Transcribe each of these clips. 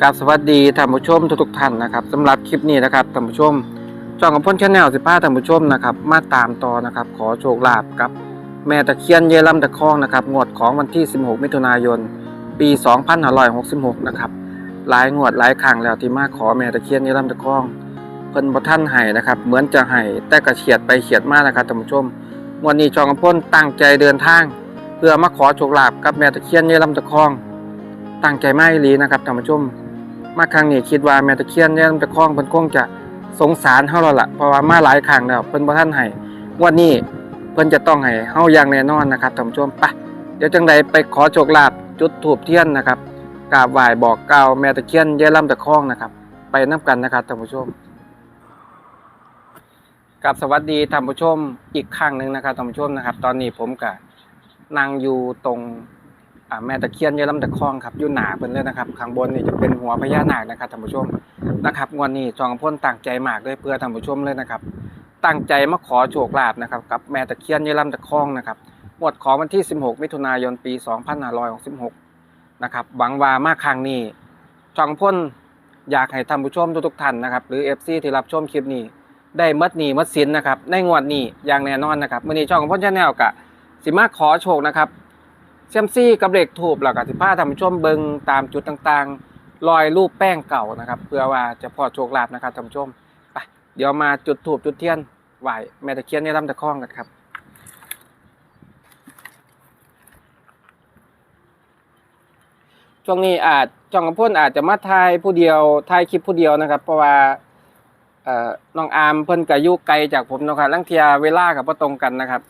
กราบสวัสดีท่านผู้ชมทุกๆท่านนะครับสำหรับคลิปนี้นะครับท่านผู้ชมจองกับพ่นชาแนลสิบ้าท่านผู้ชมนะครับมาตามต่อนะครับขอโชคลาภกับแม่ตะเคียนเยลำตะคองนะครับงวดของวันที่ 16 มิถุนายน ปี 2566 นะครับหลายงวดหลายครั้งแล้วที่มาขอแม่ตะเคียนเยลำตะคองเพิ่นบ่ท่านให้นะครับเหมือนจะให้แต่ก็เฉียดไปเฉียดมานะครับท่านผู้ชมวันนี้จองกับพ่นตั้งใจเดินทาง เพื่อมาขอโชคลาภกับแม่ตะเคียนเยลำตะคองตั้งใจมาอีลีนะครับท่านผู้ชม มาครั้งนี้คิดว่าแม่ตะเคียนเนี่ยตะคองเพิ่นคงจะสงสารเฮาแล้วล่ะเพราะว่ามาหลายครั้งแล้วเพิ่นบ่ทันให้วันนี้เพิ่นจะต้องให้เฮาอย่างแน่นอนนะครับท่านผู้ชมไปเดี๋ยวจังใดไปขอโชคลาภจุดธูปเทียนนะครับกราบไหว้บอกกล่าวแม่ตะเคียนยายลำตะคองนะครับ ไปนํกันนะครับท่านผู้ชมกับสวัสดีท่านผู้ชมอีกครั้งหนึ่งนะครับท่านผู้ชมนะครับ ตอนนี้ผมก็นั่งอยู่ตรง แม่ตะเคียนยายลำตะคองครับอยู่หนาเพิ่นเลยนะครับข้างบนนี่จะเป็นหัวพญานาคนะครับท่านผู้ชมนะครับงวันนี้จองพ่นตั้งใจมากเลยเพื่อท่านผู้ชมเลยนะครับ ตั้งใจมาขอโชคลาภนะครับกับแม่ตะเคียนยายลำตะคองนะครับงวดของวันที่ 16 มิถุนายนปี 2566นะครับหวังว่ามาครั้งนี้จองพ่นอยากให้ท่านผู้ชมทุกๆท่านนะครับหรือ FC ที่รับชมคลิปนี้ได้หมดหนี้หมดสินนะครับในงวดนี้อย่างแน่นอนนะครับมื้อนี้ช่องของพ่นชาแนลกะสิมาขอโชคนะครับ เซยมซี่กับเหล็กถูบแล้วก็สิพาท่านผู้ชมเบิงตามจุดต่างๆ รอยรูปแป้งเก่านะครับ เพื่อว่าจะพอโชคลาภนะครับท่านผู้ชมไปเดี๋ยวมาจุดถูบจุดเทียนไหวแม่ตะเคียนในลำตะคองกันครับช่วงนี้อาจจองกับพ่นอาจจะมาถ่ายผู้เดียวถ่ายคลิปผู้เดียวนะครับ เพราะว่าน้องอาร์มเพิ่นก็อยู่ไกลจากผมนะครับลังเทียเวลากับบ่ตรงกันนะครับ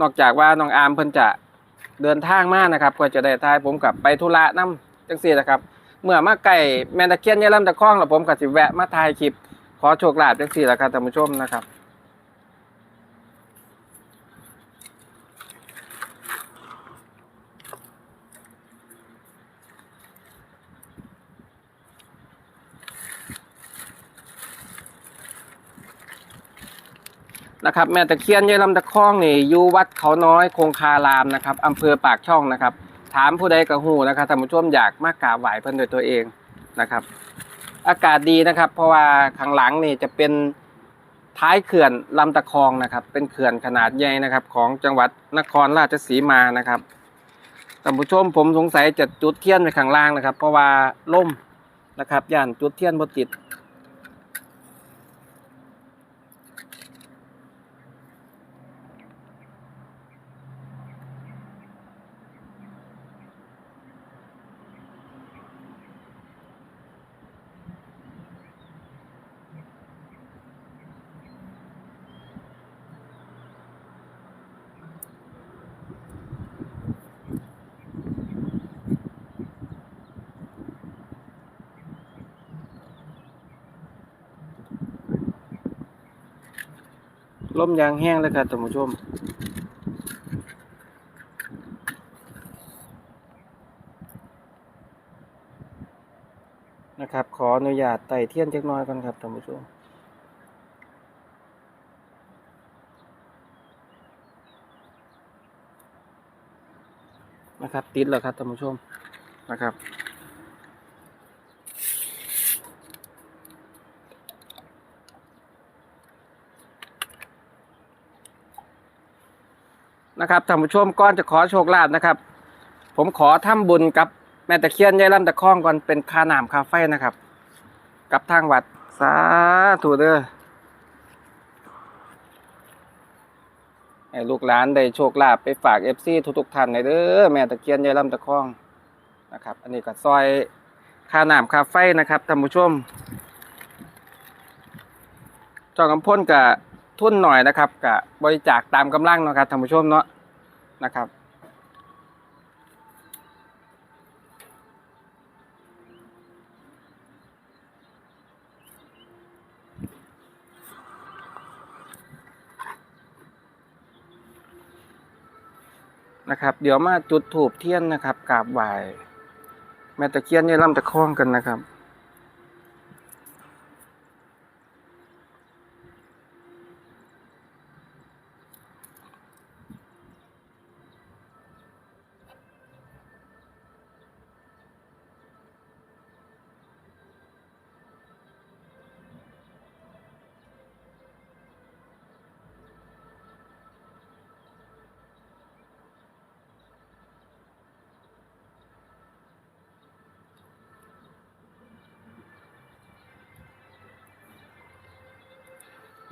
นอกจากว่าน้องอาร์มเพิ่นจะ เดินทางมานะครับก็จะได้ทายผมกลับไปธุระน้ำจังสี่นะครับ เมื่อมาไก่แมนตะเคียนยายลำตะคองแล้วผมกับสิแวะมาทายคลิปขอโชคลาภจังซี่แหละครับท่านผู้ชมนะครับ นะครับแม่ตะเคียนยายลำตะคองนี่อยู่วัดเขาน้อยคงคารามนะครับอำเภอปากช่องนะครับ ถามผู้ใดกระหูนะครับท่านผู้ชมอยากมากราบไหว้เพิ่นโดยตัวเองนะครับ อากาศดีนะครับ เพราะว่าข้างหลังนี่จะเป็นท้ายเขื่อนลำตะคองนะครับ เป็นเขื่อนขนาดใหญ่นะครับ ของจังหวัดนครราชสีมานะครับท่านผู้ชมผมสงสัยจะจุดเทียนไปข้างล่างนะครับ เพราะว่าล่มนะครับย่านจุดเทียนบ่ติด ล่มยางแห้งเลยครับท่านผู้ชมนะครับ ขออนุญาตไต่เทียนเล็กน้อยก่อนครับท่านผู้ชมนะครับ ติดแล้วครับท่านผู้ชมนะครับ นะครับท่านผู้ชมก่อนจะขอโชคลาภนะครับ ผมขอทำบุญกับแม่ตะเคียนยายลำตะคองก่อนเป็นค่าน้ำค่าไฟนะครับ กับทางวัดสาธุเด้อให้ลูกหลานได้โชคลาภไปฝากเอฟซีทุกๆท่านในเด้อแม่ตะเคียนยายลำตะคองนะครับ อันนี้ก็ซอยค่าน้ำค่าไฟนะครับท่านผู้ชมจองกำพ้นกับ ทุนหน่อยนะครับกับบริจาคตามกำลังนะครับท่านผู้ชมเนาะนะครับ นะครับ เดี๋ยวมาจุดถูบเทียนนะครับกราบไหว้แม่ตะเคียนยายลำตะคองกันนะครับ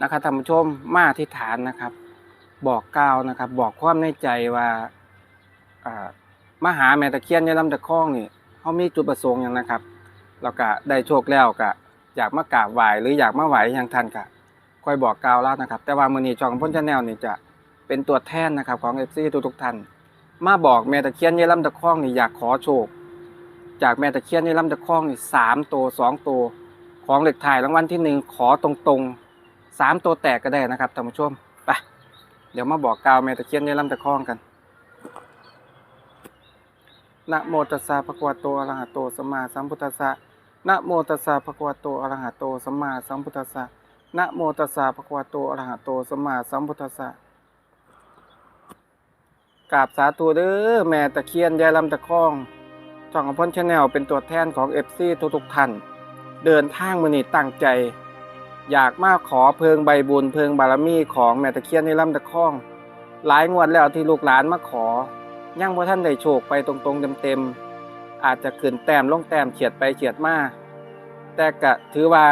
นะครับท่านผู้ชมมาที่ฐานนะครับ บอกกล่าวนะครับ บอกความในใจว่าอมาหาแม่ตะเคียนยายลำตะคองนี่เขามีจุดประสงค์อย่างนะครับแล้วก็ได้โชคแล้วก็อยากมากราบไหว้หรืออยากมาไหว้อย่างท่านก็ค่อยบอกกล่าวแล้วนะครับ แต่ว่ามือนี้จองพ้นชาแนลนี่จะเป็นตัวแทนนะครับของเอฟซีทุกทุกๆท่านมาบอกแม่ตะเคียนยายลำตะคองนี่อยากขอโชค จากแม่ตะเคียนยายลำตะคองนี่สามตัวสองตัวของเหล็กถ่ายรางวัลที่หนึ่งขอตรงๆ สามตัวแตกก็ได้นะครับท่านผู้ชมไปเดี๋ยวมาบอกกาวแม่ตะเคียนยายลำตะคองกันนะโมตัสสะภะคะวะโตอะระหะโตสัมมาสัมพุทธัสสะนะโมตัสสะภะคะวะโตอะระหะโตสัมมาสัมพุทธัสสะนะโมตัสสะภะคะวะโตอะระหะโตสัมมาสัมพุทธัสสะกราบสาธุเด้อแม่ตะเคียนยายลำตะคองช่องอภรชาแนลเป็นตัวแทนของ FC ทุกๆท่าน เดินทางมือนี้ตั้งใจ อยากมาขอเพิงใบบุญเพิงบารมีของแม่ตะเคียนในลำตะค้อง หลายงวดแล้วที่ลูกหลานมาขอ ยังบ่ท่านได้โชคไปตรงๆเต็มๆอาจจะขึ้นแต้มลงแต้มเฉียดไปเฉียดมาแต่ก็ถือว่า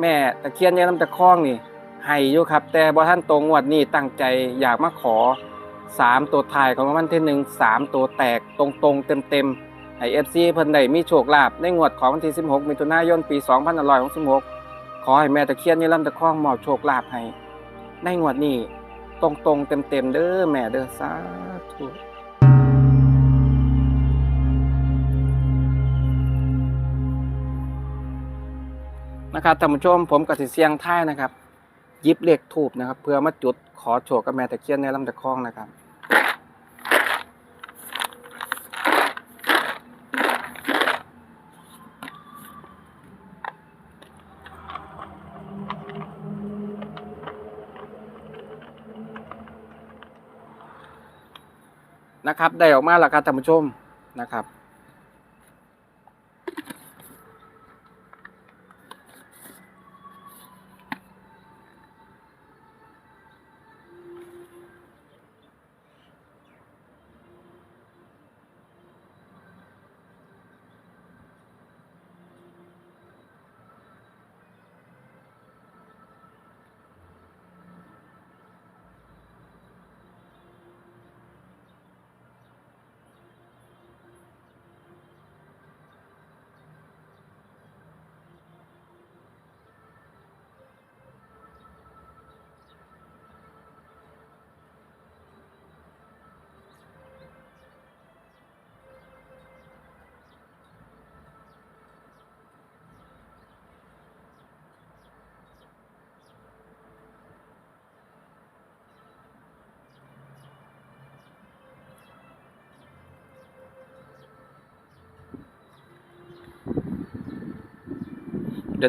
แม่ตะเคียนในลำตะค้องนี่ให้อยู่ครับ แต่บ่ท่านตรงงวดนี้ตั้งใจอยากมาขอสามตัวท้ายของวันที่หนึ่งสามตัวแตกตรงๆเต็มๆให้ FC เพิ่นได้มีโชคลาภในงวดของวันที่ 16 มิถุนายน ปี 2566 ขอให้แม่ตะเคียนนี่ลำตะคองมอบโชคลาภให้ ในงวดนี้ตรงตรงๆเต็มเต็มๆเด้อแม่เด้อสาธุนะครับท่านผู้ชมผมกับสิเสียงท้ายนะครับยิบเลขทูบนะครับ เพื่อมาจุดขอโชคกับแม่ตะเคียนในลำตะคองนะครับ นะครับ ได้ออกมาแล้วครับท่านผู้ชมนะครับ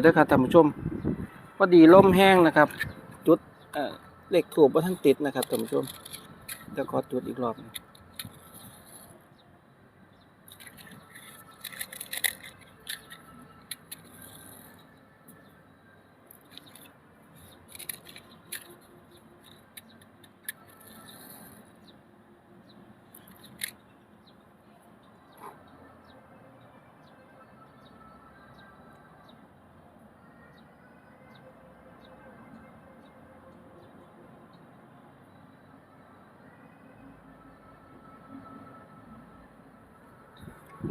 เดี๋ยวเด้ครับท่านผู้ชมพอดีลมแห้งนะครับ จุดเอ่อเลขถูกว่าท่านติดนะครับท่านผู้ชมเดี๋ยวขอจุดอีกรอบ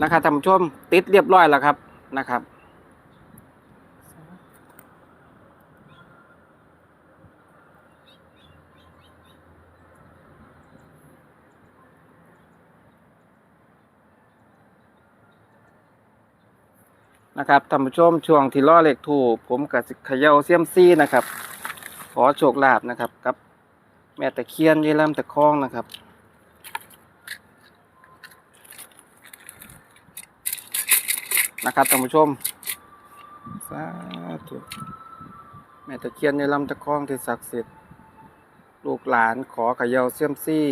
นะครับท่านผู้ชมติดเรียบร้อยแล้วครับนะครับ นะครับท่านผู้ชมช่วงที่ล่อเหล็กถูกผมกับเขย่าเซียมซี่นะครับ ขอโชคลาภนะครับกับ แม่ตะเคียนยี่ลำตะคองนะครับ นะครับท่านผู้ชม สาธุ แม่ตะเคียนในลำตะคองที่ศักดิ์สิทธิ์ ลูกหลานขอขยาเซียมซี่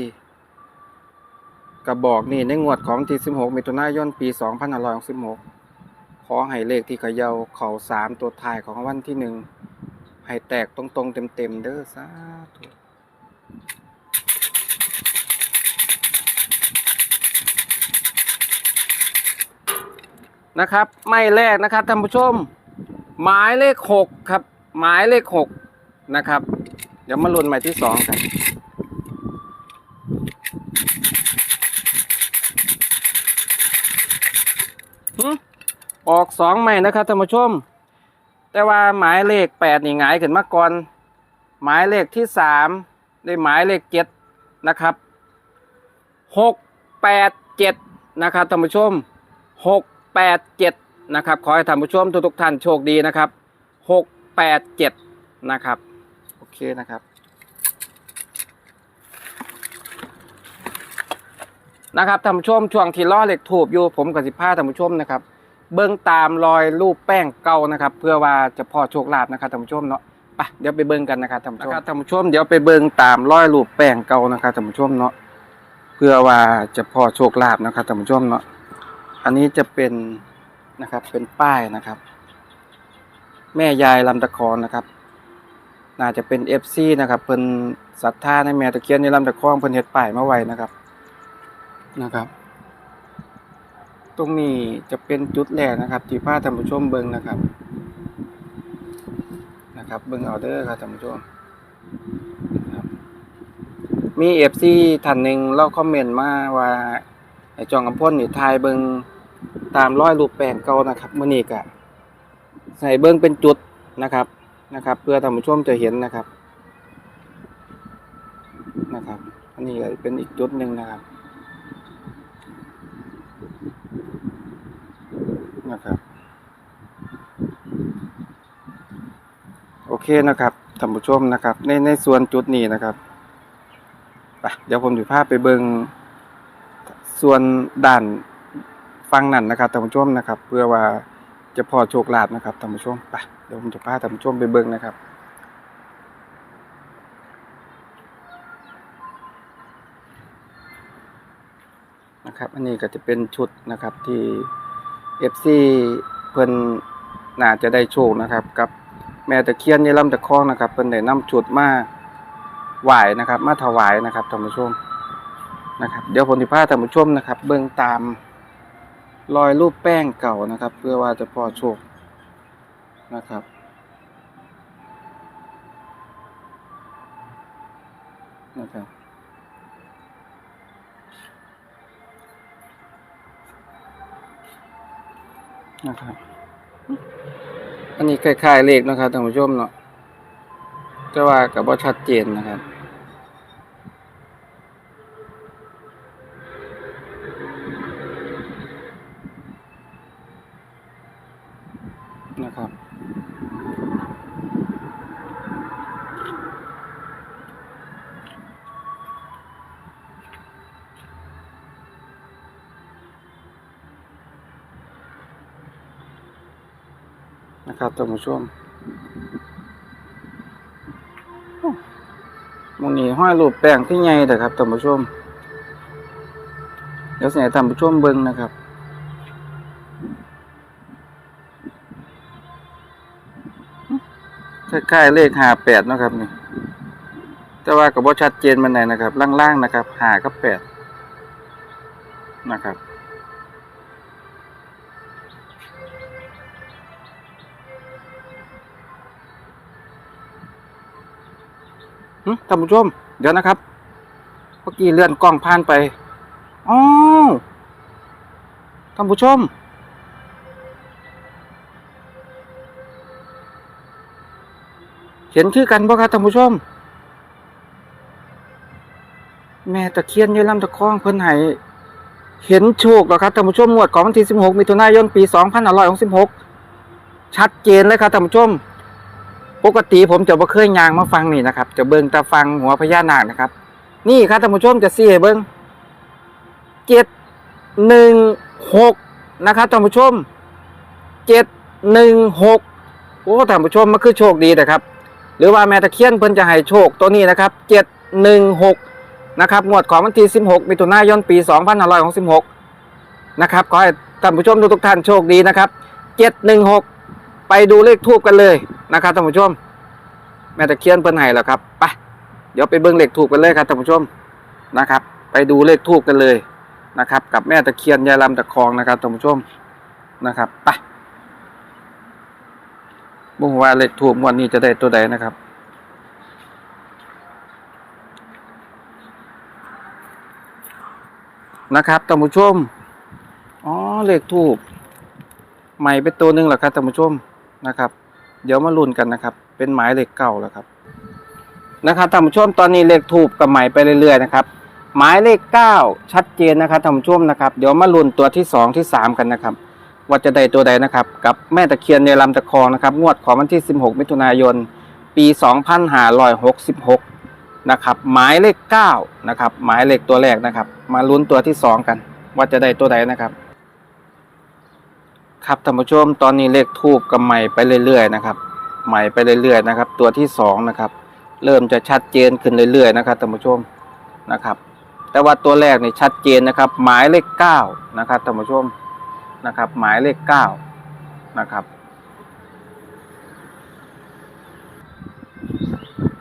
กระบอกนี่ในงวดของที่16มิถุนายน ปี 2566 ขอให้เลขที่ขย่าเข่าสามตัวท้ายของวันที่หนึ่งให้แตกตรงๆเต็มๆเด้อสาธุ นะครับ ไม่แรกนะครับท่านผู้ชม หมายเลขหกครับ หมายเลขหกนะครับ เดี๋ยวมาลุ้นหม่ที่สองกันหึออกสองใหม่นะครับท่านผู้ชม แต่ว่าหมายเลขแปดนี่หงายขึ้นมาก่อน หมายเลขที่สามได้หมายเลขเจ็ดนะครับหกแปดเจ็ดนะครับท่านผู้ชมหก แปดเจ็ดนะครับ ขอให้ท่านผู้ชมทุกๆท่านโชคดีนะครับหกแปดเจ็ดนะครับ โอเคนะครับ นะครับท่านผู้ชมช่วงที่ล้อเหล็กถูบอยู่ผมกับสิบห้าท่านผู้ชมนะครับ เบิ้งตามรอยรูปแป้งเก่านะครับ เพื่อว่าจะพอโชคลาภนะครับท่านผู้ชมเนาะไปเดี๋ยวไปเบิ้งกันนะครับท่านผู้ชมท่านผู้ชมเดี๋ยวไปเบิ้งตามรอยรูปแป้งเก่านะครับท่านผู้ชมเนาะเพื่อว่าจะพอโชคลาภนะครับท่านผู้ชมเนาะ อันนี้จะเป็นนะครับเป็นป้ายนะครับ แม่ยายลำตะคอนนะครับ น่าจะเป็นเอฟซีนะครับเพิ่นศรัทธาในแม่ตะเคียนในลำตะคองเพิ่นเฮ็ดป้ายมาไว้นะครับนะครับ ตรงนี้จะเป็นจุดแรกนะครับ ที่พาท่านผู้ชมเบิ่งนะครับนะครับเบิ่งเอาเด้อครับท่านผู้ชมมีเอฟซีท่านหนึ่งเราคอมเมนต์มาว่าไอ้จองกำพ่นนี่ทายเบิ่ง ตามร้อยรูปแปลงเก่านะครับมื้อนี้ก็ใส่เบิ่งเป็นจุดนะครับนะครับ เพื่อท่านผู้ชมจะเห็นนะครับนะครับ อันนี้ก็เป็นอีกจุดหนึ่งนะครับนะครับโอเคนะครับท่านผู้ชมนะครับ ในในส่วนจุดนี้นะครับเดี๋ยวผมจะพาพไปเบิงส่วนด้าน ฟังนั่นนะครับท่านผู้ชมนะครับ เพื่อว่าจะพอโชคลาภนะครับท่านผู้ชมไปเดี๋ยวผมจะพาท่านผู้ชมไปเบิงนะครับนะครับอันนี้ก็จะเป็นชุดนะครับที่ FC เพิ่นน่าจะได้โชคนะครับ กับแม่ตะเคียนในลำตะคองนะครับเพิ่นได้นำชุดมาไหวนะครับ มาถวายนะครับท่านผู้ชมนะครับ เดี๋ยวผมสิพาท่านผู้ชมนะครับ เบิ่งตาม รอยรูปแป้งเก่านะครับ เพื่อว่าจะพอโชคนะครับ นะครับ นะครับ อันนี้คล้ายๆเลขนะครับท่านผู้ชมเนาะแต่ว่ากับว่าชัดเจนนะครับนะครับ นะครับท่านผู้ชมมันนี้ห้อยรูปแป้งที่ใหญ่แต่ครับท่านผู้ชมเดี๋ยวเสียท่านผู้ชมเบิ่งนะครับคล้ายๆเลขห้าแปดนะครับนี่ แต่ว่ากับว่าชัดเจนมันไหนนะครับ ล่างๆนะครับหากับแปดนะครับ ท่านผู้ชม เดี๋ยวนะครับ เมื่อกี้เลื่อนกล้องผ่านไปอ๋อท่านผู้ชม เห็นคือกันบ่ครับท่านผู้ชม แม่ตะเคียนยืนลำตะคองเพิ่นให้เห็นโชคแล้วครับท่านผู้ชมงวดของวันที่ 16 มิถุนายน ปี 2566 ชัดเจนเลยครับท่านผู้ชม ปกติผมจะบ่เคยยางมาฟังนี่นะครับ จะเบิ่งแต่ฟังหัวพญานาคนะครับ นี่ครับท่านผู้ชมจะซี่ให้เบิ่งเจ็ดหนึ่งหกนะครับท่านผู้ชมเจ็ดหนึ่งหกโอ้ท่านผู้ชมมันคือโชคดีนะครับ หรือว่าแม่ตะเคียนเพิ่นจะให้โชคตัวนี้นะครับเจ็ดหนึ่งหกนะครับงวดของวันที่สิบหกมิถุนายนปีสองพันห้าร้อยหกสิบหกนะครับขอให้ท่านผู้ชมทุกท่านโชคดีนะครับเจ็ดหนึ่งหก ไปดูเลขทูบกันเลยนะครับท่านผู้ชม แม่ตะเคียนเพิ่นให้แล้วครับไปเดี๋ยวไปเบิ้งเลขทูบกันเลยครับท่านผู้ชมนะครับ ไปดูเลขทูบกันเลยนะครับ กับแม่ตะเคียนยายลำตะคองนะครับท่านผู้ชมนะครับไปบุ้งว่าเลขทูบวันนี้จะได้ตัวใดนะครับนะครับท่านผู้ชม อ๋อ เลขทูบใหม่เป็นตัวหนึ่งเหรอครับท่านผู้ชม นะครับ เดี๋ยวมาลุ้นกันนะครับ เป็นหมายเลขเก่าแล้วครับนะครับท่านผู้ชมตอนนี้เลขทูบกับหม่ไปเรื่อยๆนะครับหมายเลขเก้าชัดเจนนะครับท่านผู้ชมนะครับ เดี๋ยวมาลุ้นตัวที่สองที่สามกันนะครับว่าจะได้ตัวใดนะครับ กับแม่ตะเคียนในลำตะคองนะครับ งวดของวันที่ 16 มิถุนายน ปี 2566 นะครับหมายเลข 9 นะครับ หมายเลขตัวแรกนะครับ มาลุ้นตัวที่ 2 กัน ว่าจะได้ตัวใดนะครับ ครับท่านผู้ชมตอนนี้เลขทูบกับใหม่ไปเรื่อยๆนะครับใหม่ไปเรื่อยๆนะครับ ตัวที่2นะครับ เริ่มจะชัดเจนขึ้นเรื่อยๆนะครับท่านผู้ชมนะครับ แต่ว่าตัวแรกนี่ชัดเจนนะครับ หมายเลข9นะครับท่านผู้ชมนะครับ หมายเลข9นะครับ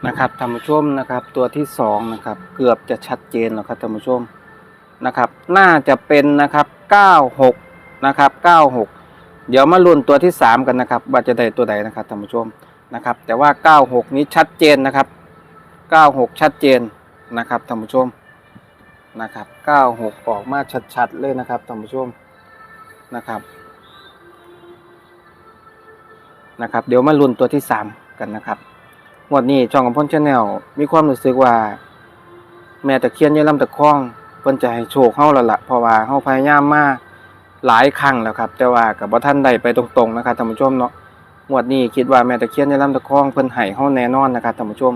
นะครับท่านผู้ชมนะครับ ตัวที่สองนะครับ เกือบจะชัดเจนแล้วครับท่านผู้ชมนะครับ น่าจะเป็นนะครับ96นะครับ96 เดี๋ยวมาลุ้นตัวที่สามกันนะครับ ว่าจะได้ตัวใดนะครับท่านผู้ชมนะครับ แต่ว่า 96 นี้ชัดเจนนะครับ 96 ชัดเจนนะครับท่านผู้ชมนะครับ 96 ออกมาชัดๆเลยนะครับท่านผู้ชมนะครับนะครับ เดี๋ยวมาลุ้นตัวที่สามกันนะครับงวดนี้ช่องของพ่นชาแนลมีความรู้สึกว่า แม่ตะเคียนยายลำตะคองเพิ่นจะให้โชคเฮาแล้วล่ะเพราะว่าเฮาพยายามมา หลายครั้งแล้วครับ แต่ว่ากับบ่ทันได้ไปตรงๆนะครับท่านผู้ชมเนาะงวดนี้คิดว่าแม่ตะเคียนยายลำตะคองเพิ่นให้เฮาแน่นอนนะครับท่านผู้ชม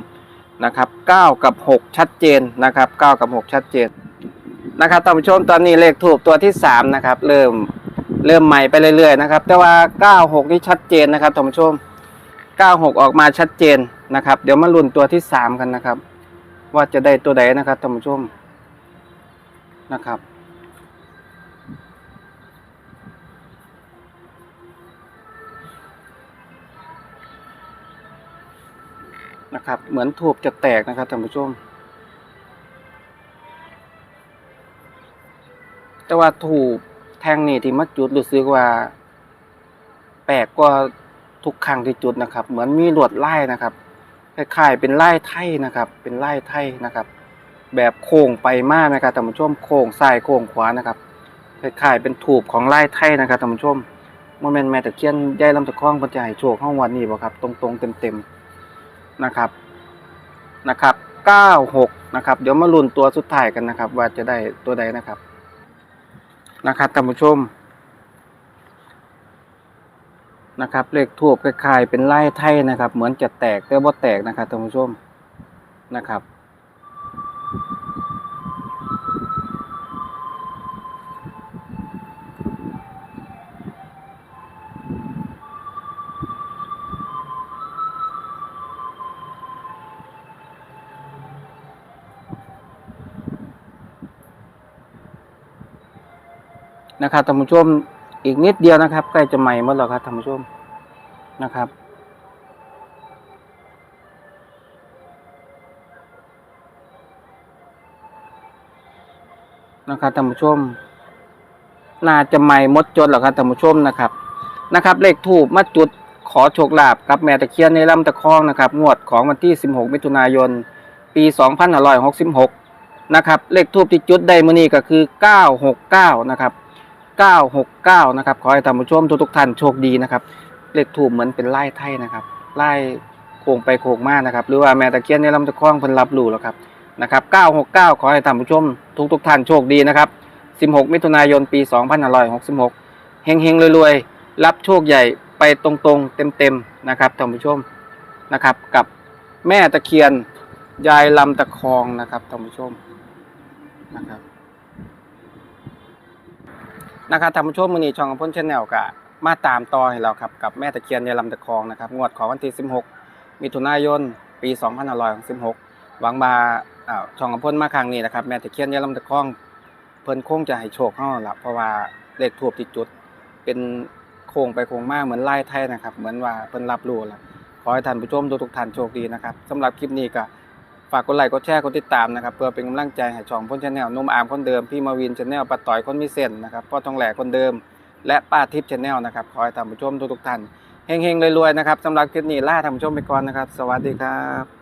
นะครับ9กับ 6 ชัดเจนนะครับ9กับ 6 ชัดเจนนะครับท่านผู้ชมตอนนี้เลขถูกตัวที่3นะครับเริ่มเริ่มใหม่ไปเรื่อยๆนะครับแต่ว่า 96 นี่ชัดเจนนะครับท่านผู้ชม 96 ออกมาชัดเจนนะครับ เดี๋ยวมาลุ้นตัวที่ 3 กันนะครับ ว่าจะได้ตัวใดนะครับท่านผู้ชมนะครับ นะครับ เหมือนถูบจะแตกนะครับท่านผู้ชม แต่ว่าถูกแทงนี่ที่มัดจุดรู้สึกว่า แปลกกว่าทุกครั้งที่จุดนะครับ เหมือนมีลวดลายนะครับคล้ายๆเป็นลายไทยนะครับ เป็นลายไทยนะครับ แบบโค้งไปมากนะครับท่านผู้ชมโค้งซ้ายโค้งขวานะครับคล้ายๆเป็นถูบของลายไทยนะครับท่านผู้ชมโมเมนต์แม่ตะเคียนยายลำตะคองปัญจให้โชคห้องวันนี้บ่ครับ ตรงๆเต็มๆ นะครับนะครับ 96 นะครับ เดี๋ยวมาลุ้นตัวสุดท้ายกันนะครับ ว่าจะได้ตัวใดนะครับนะครับท่านผู้ชมนะครับเลขทูบคล้ายๆเป็นไล่ไทยนะครับ เหมือนจะแตกแต่ว่าแตกนะครับท่านผู้ชมนะครับ นะครับท่านผู้ชมอีกนิดเดียวนะครับ ใกล้จะใหม่หมดแล้วครับท่านผู้ชมนะครับ นะครับท่านผู้ชมน่าจะใหม่หมดจดแล้วครับท่านผู้ชมนะครับนะครับ เลขถูกมาจุดขอโชคลาภกับแม่ตะเคียนในลำตะคองนะครับงวดของวันที่ 16 มิถุนายน ปี 2566 นะครับ เลขทูบที่จุดได้มือนี้ก็คือ 969 นะครับ 969 นะครับ ขอให้ท่านผู้ชมทุกๆท่านโชคดีนะครับ เลขถูกเหมือนเป็นไล่ไทยนะครับ ไล่โค้งไปโค้งมานะครับ หรือว่าแม่ตะเคียนในลำตะคองเพิ่นรับรู้แล้วครับ นะครับ 969 ขอให้ท่านผู้ชมทุกๆท่านโชคดีนะครับ 16 มิถุนายน ปี 2566 เฮงๆรวยๆ รับโชคใหญ่ไปตรงๆ เต็มๆ นะครับท่านผู้ชม นะครับ กับแม่ตะเคียนยายลำตะคองนะครับท่านผู้ชม นะครับ นะครับท่านผู้ชมมือนี้ช่องของพ้นชแนลกะมาตามต่อให้เราครับกับแม่ตะเคียนยายลำตะคองนะครับงวดของวันที่ 16 มิถุนายน ปี2566หวังมาอ่าช่องของพ้นมาครั้งนี้นะครับแม่ตะเคียนยายลำตะคอง เพิ่นคงจะให้โชคเฮาล่ะเพราะว่าเลขทูบที่จุด เป็นโค้งไปโค้งมาเหมือนไลายไทยนะครับ เหมือนว่าเพิ่นรับรู้แล้วขอให้ท่านผู้ชมทุกท่านโชคดีนะครับสำหรับคลิปนี้ก็ ฝากกดไลค์กดแชร์กดติดตามนะครับเพื่อเป็นกำลังใจให้ช่องพ้นชาแนลนุ่มอามคนเดิมพี่มาวินชาแนลปัดต่อยคนมีเส้นนะครับพ่อทองแหลกคนเดิม และป้าทิพย์ชาแนลนะครับขอให้ท่านผู้ชมทุกๆท่านเฮงๆรวยๆนะครับสำหรับคลิปนี้ลาท่านผู้ชมไปก่อนนะครับ สวัสดีครับ